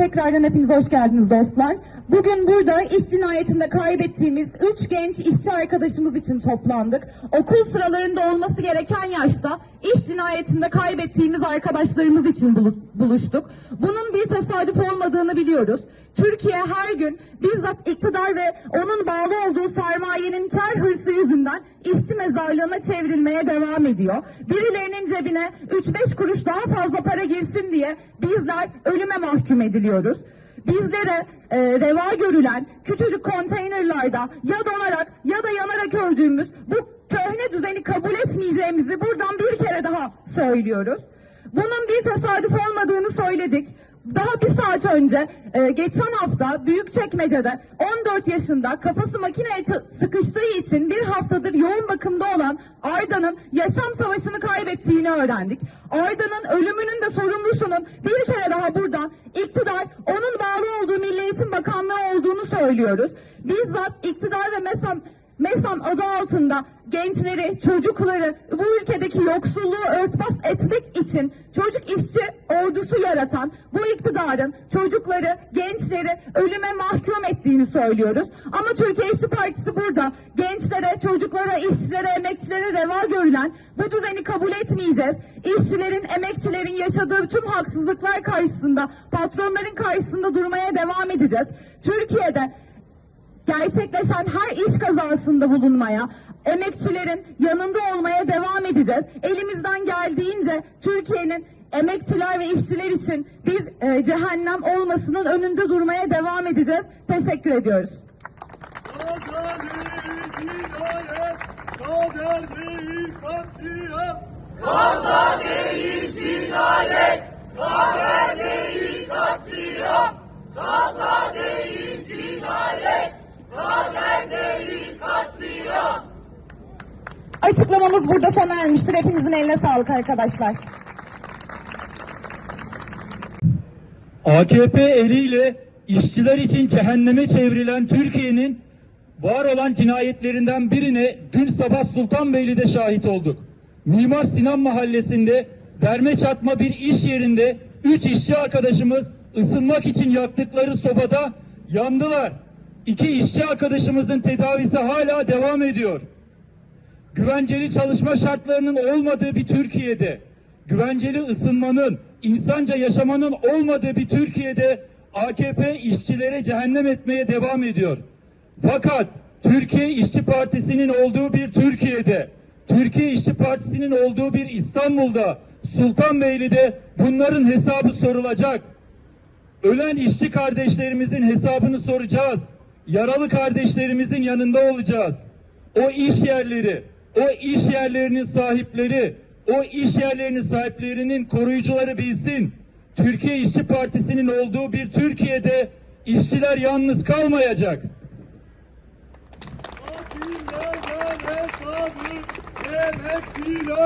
Tekrardan hepiniz hoş geldiniz dostlar. Bugün burada iş cinayetinde kaybettiğimiz 3 genç işçi arkadaşımız için toplandık. Okul sıralarında olması gereken yaşta iş cinayetinde kaybettiğimiz arkadaşlarımız için bulu- buluştuk. Bunun bir tesadüf olmadığını biliyoruz. Türkiye her gün bizzat iktidar ve onun bağlı olduğu sermayenin ter hırsı yüzünden işçi mezarlığına çevrilmeye devam ediyor. Birilerinin cebine 3-5 kuruş daha fazla para girsin diye bizler ölüme mahkum ediliyoruz. Bizlere e, reva görülen küçücük konteynerlarda ya donarak ya da yanarak öldüğümüz bu köhne düzeni kabul etmeyeceğimizi buradan söylüyoruz. Bunun bir tesadüf olmadığını söyledik. Daha bir saat önce e, geçen hafta Büyükçekmece'de 14 yaşında kafası makineye sıkıştığı için bir haftadır yoğun bakımda olan Arda'nın yaşam savaşını kaybettiğini öğrendik. Arda'nın ölümünün de sorumlusunun bir kere daha buradan iktidar onun bağlı olduğu Milli Eğitim Bakanlığı olduğunu söylüyoruz. Bizzat iktidar ve MESAM MESAM adı altında gençleri, çocukları bu ülkedeki yoksulluğu örtbas etmek için çocuk işçi ordusu yaratan bu iktidarın çocukları, gençleri ölüme mahkum ettiğini söylüyoruz. Ama Türkiye İşçi Partisi burada gençlere, çocuklara, işçilere, emekçilere reva görülen bu düzeni kabul etmeyeceğiz. İşçilerin, emekçilerin yaşadığı tüm haksızlıklar karşısında, patronların karşısında durmaya devam edeceğiz. Türkiye'de gerçekleşen her iş kazasında bulunmaya, emekçilerin yanında olmaya devam edeceğiz. Elimizden geldiğince Türkiye'nin emekçiler ve işçiler için bir e, cehennem olmasının önünde durmaya devam edeceğiz. Teşekkür ediyoruz. Kader değil cinayet, kader değil katliam. Açıklamamız burada sona ermiştir. Hepinizin eline sağlık arkadaşlar. AKP eliyle işçiler için cehenneme çevrilen Türkiye'nin var olan cinayetlerinden birine dün sabah Sultanbeyli'de şahit olduk. Mimar Sinan Mahallesi'nde derme çatma bir iş yerinde üç işçi arkadaşımız ısınmak için yaktıkları sobada yandılar. İki işçi arkadaşımızın tedavisi hala devam ediyor güvenceli çalışma şartlarının olmadığı bir Türkiye'de, güvenceli ısınmanın, insanca yaşamanın olmadığı bir Türkiye'de AKP işçilere cehennem etmeye devam ediyor. Fakat Türkiye İşçi Partisi'nin olduğu bir Türkiye'de, Türkiye İşçi Partisi'nin olduğu bir İstanbul'da, Sultanbeyli'de bunların hesabı sorulacak. Ölen işçi kardeşlerimizin hesabını soracağız. Yaralı kardeşlerimizin yanında olacağız. O iş yerleri, o iş yerlerinin sahipleri, o iş yerlerinin sahiplerinin koruyucuları bilsin. Türkiye İşçi Partisi'nin olduğu bir Türkiye'de işçiler yalnız kalmayacak. Hesabı, emekçiler.